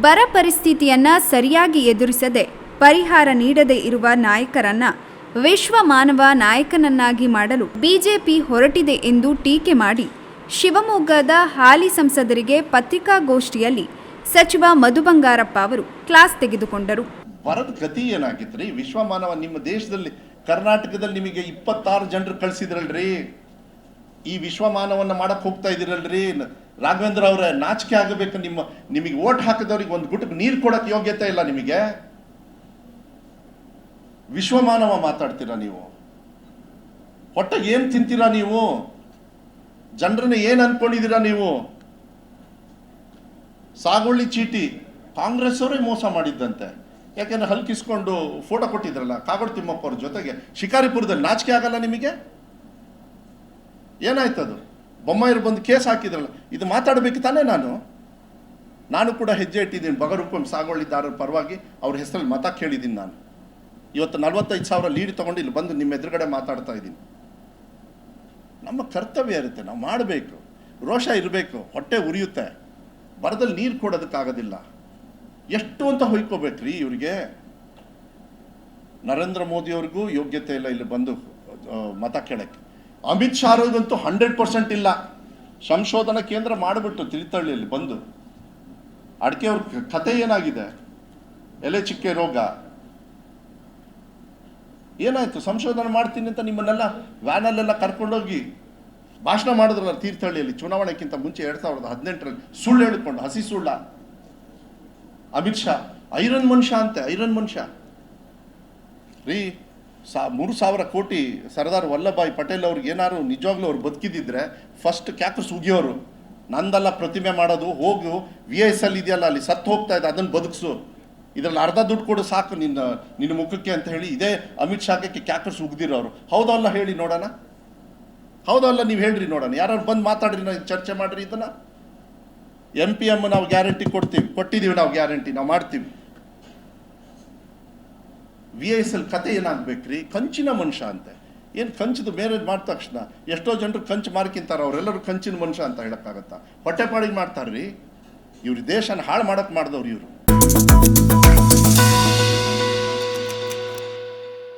ಬರ ಪರಿಸ್ಥಿತಿಯನ್ನ ಸರಿಯಾಗಿ ಎದುರಿಸದೆ ಪರಿಹಾರ ನೀಡದೇ ಇರುವ ನಾಯಕರನ್ನ ವಿಶ್ವ ಮಾನವ ನಾಯಕನನ್ನಾಗಿ ಮಾಡಲು ಬಿಜೆಪಿ ಹೊರಟಿದೆ ಎಂದು ಟೀಕೆ ಮಾಡಿ ಶಿವಮೊಗ್ಗದ ಹಾಲಿ ಸಂಸದರಿಗೆ ಪತ್ರಿಕಾಗೋಷ್ಠಿಯಲ್ಲಿ ಸಚಿವ ಮಧು ಬಂಗಾರಪ್ಪ ಅವರು ಕ್ಲಾಸ್ ತೆಗೆದುಕೊಂಡರು. ಬರದ ಗತಿ ವಿಶ್ವ ವಿಶ್ವಮಾನವ ನಿಮ್ಮ ದೇಶದಲ್ಲಿ, ಕರ್ನಾಟಕದಲ್ಲಿ ನಿಮಗೆ ಇಪ್ಪತ್ತಾರು ಜನರು ಕಳ್ಸಿದ್ರಲ್ರಿ? ಈ ವಿಶ್ವಮಾನವನ್ನು ಮಾಡಕ್ಕೆ ಹೋಗ್ತಾ ಇದ್ದೀರಲ್ರಿ? ರಾಘವೇಂದ್ರ ಅವರ, ನಾಚಿಕೆ ಆಗಬೇಕು. ನಿಮ್ಮ, ನಿಮಗೆ ಓಟ್ ಹಾಕಿದವ್ರಿಗೆ ಒಂದು ಗುಟ್ಟಕ್ಕೆ ನೀರು ಕೊಡೋಕೆ ಯೋಗ್ಯತೆ ಇಲ್ಲ ನಿಮಗೆ? ವಿಶ್ವಮಾನವ ಮಾತಾಡ್ತೀರಾ ನೀವು? ಹೊಟ್ಟೆಗೆ ಏನು ತಿಂತೀರಾ ನೀವು? ಜನರನ್ನ ಏನು ಅನ್ಕೊಂಡಿದ್ದೀರಾ ನೀವು? ಸಾಗೊಳ್ಳಿ ಚೀಟಿ, ಕಾಂಗ್ರೆಸ್ ಅವರೇ ಮೋಸ ಮಾಡಿದ್ದಂತೆ. ಯಾಕೆಂದ್ರೆ ಹಲ್ಕಿಸ್ಕೊಂಡು ಫೋಟೋ ಕೊಟ್ಟಿದ್ರಲ್ಲ, ಕಾಗೋಡು ತಿಮ್ಮಪ್ಪ ಅವ್ರ ಜೊತೆಗೆ. ಶಿಕಾರಿಪುರದಲ್ಲಿ ನಾಚಿಕೆ ಆಗಲ್ಲ ನಿಮಗೆ? ಏನಾಯ್ತದು ಬೊಮ್ಮಾಯಿರು ಬಂದು ಕೇಸ್ ಹಾಕಿದ್ರಲ್ಲ, ಇದು ಮಾತಾಡಬೇಕು ತಾನೇ ನಾನು? ನಾನು ಕೂಡ ಹೆಜ್ಜೆ ಇಟ್ಟಿದ್ದೀನಿ ಬಗರುಪ್ಪಂ ಸಾಗೊಳ್ಳಿದಾರರ ಪರವಾಗಿ ಅವ್ರ ಹೆಸರಲ್ಲಿ ಮತ ಕೇಳಿದ್ದೀನಿ ನಾನು. ಇವತ್ತು ನಲ್ವತ್ತೈದು ಸಾವಿರ ಲೀಡ್ ತೊಗೊಂಡು ಇಲ್ಲಿ ಬಂದು ನಿಮ್ಮ ಎದುರುಗಡೆ ಮಾತಾಡ್ತಾ ಇದ್ದೀನಿ. ನಮ್ಮ ಕರ್ತವ್ಯ ಇರುತ್ತೆ, ನಾವು ಮಾಡಬೇಕು. ರೋಷ ಇರಬೇಕು, ಹೊಟ್ಟೆ ಉರಿಯುತ್ತೆ. ಬರದಲ್ಲಿ ನೀರು ಕೊಡೋದಕ್ಕಾಗೋದಿಲ್ಲ. ಎಷ್ಟು ಅಂತ ಹೊಯ್ಕೋಬೇಕ್ರಿ ಇವರಿಗೆ? ನರೇಂದ್ರ ಮೋದಿಯವ್ರಿಗೂ ಯೋಗ್ಯತೆ ಇಲ್ಲ ಇಲ್ಲಿ ಬಂದು ಮತ ಕೇಳಕ್ಕೆ. ಅಮಿತ್ ಶಾ ಅವ್ರಿಗಂತೂ ಹಂಡ್ರೆಡ್ ಪರ್ಸೆಂಟ್ ಇಲ್ಲ. ಸಂಶೋಧನಾ ಕೇಂದ್ರ ಮಾಡಿಬಿಟ್ಟು ತಿರುತ್ತಳ್ಳಿಯಲ್ಲಿ ಬಂದು. ಅಡಿಕೆ ಅವ್ರ ಕ- ಕತೆ ಏನಾಗಿದೆ? ಎಲೆ ಚಿಕ್ಕೆ ರೋಗ. ಏನಾಯ್ತು? ಸಂಶೋಧನೆ ಮಾಡ್ತೀನಿ ಅಂತ ನಿಮ್ಮನ್ನೆಲ್ಲ ವ್ಯಾನಲ್ಲೆಲ್ಲ ಕರ್ಕೊಂಡೋಗಿ ಭಾಷಣ ಮಾಡಿದ್ರಲ್ಲ ತೀರ್ಥಹಳ್ಳಿಯಲ್ಲಿ ಚುನಾವಣೆಗಿಂತ ಮುಂಚೆ ಎರಡು ಸಾವಿರದ ಹದಿನೆಂಟರಲ್ಲಿ ಸುಳ್ಳು ಹೇಳಿಕೊಂಡು ಹಸಿ ಸುಳ್ಳ. ಅಮಿತ್ ಶಾ, ಐರನ್ ಮನುಷ್ಯ ಅಂತೆ, ಐರನ್ ಮನುಷ್ಯ. ರೀ ಸಾ ಮೂರು ಸಾವಿರ ಕೋಟಿ ಸರ್ದಾರ್ ವಲ್ಲಭಾಯ್ ಪಟೇಲ್ ಅವ್ರಿಗೆ ಏನಾದ್ರು ನಿಜವಾಗ್ಲೂ ಅವ್ರು ಬದುಕಿದಿದ್ರೆ ಫಸ್ಟ್ ಕ್ಯಾಕರ್ಸ್ ಉಗಿಯೋರು ನಂದಲ್ಲ ಪ್ರತಿಮೆ ಮಾಡೋದು, ಹೋಗು ವಿ ಎಸ್ ಎಲ್ ಇದೆಯಲ್ಲ, ಅಲ್ಲಿ ಸತ್ತು ಹೋಗ್ತಾ ಇದೆ, ಅದನ್ನು ಬದುಕಿಸು. ಇದ್ರಲ್ಲಿ ಅರ್ಧ ದುಡ್ಡು ಕೊಡು ಸಾಕು ನಿನ್ನ ನಿನ್ನ ಮುಖಕ್ಕೆ ಅಂತ ಹೇಳಿ ಇದೇ ಅಮಿತ್ ಶಾಗೆ ಕ್ಯಾಕರ್ಸ್ ಉಗ್ದಿರೋರು ಹೌದಲ್ಲ ಹೇಳಿ ನೋಡೋಣ? ಹೌದಲ್ಲ ನೀವು ಹೇಳ್ರಿ ನೋಡೋಣ. ಯಾರು ಬಂದು ಮಾತಾಡ್ರಿ, ನಾವು ಚರ್ಚೆ ಮಾಡ್ರಿ ಇದನ್ನ. ಎಂ ಪಿ ಎಂ ನಾವು ಗ್ಯಾರಂಟಿ ಕೊಡ್ತೀವಿ. ಕೊಟ್ಟಿದ್ದೀವಿ ನಾವು ಗ್ಯಾರಂಟಿ ನಾವು ಮಾಡ್ತೀವಿ. ವಿ ಎಸ್ ಎಲ್ ಕತೆ ಏನಾಗಬೇಕ್ರಿ? ಕಂಚಿನ ಮನುಷ್ಯ ಅಂತೆ. ಏನು ಕಂಚದು ಬೇರೆ ಮಾಡಿದ ತಕ್ಷಣ ಎಷ್ಟೋ ಜನರು ಕಂಚು ಮಾರ್ಕಿಂತಾರ ಅವರೆಲ್ಲರೂ ಕಂಚಿನ ಮನುಷ್ಯ ಅಂತ ಹೇಳಕ್ಕಾಗತ್ತಾ? ಹೊಟ್ಟೆಪಾಡಿಗೆ ಮಾಡ್ತಾರ್ರಿ. ಇವ್ರ ದೇಶನ ಹಾಳು ಮಾಡಕ್ ಮಾಡಿದವ್ರು ಇವರು.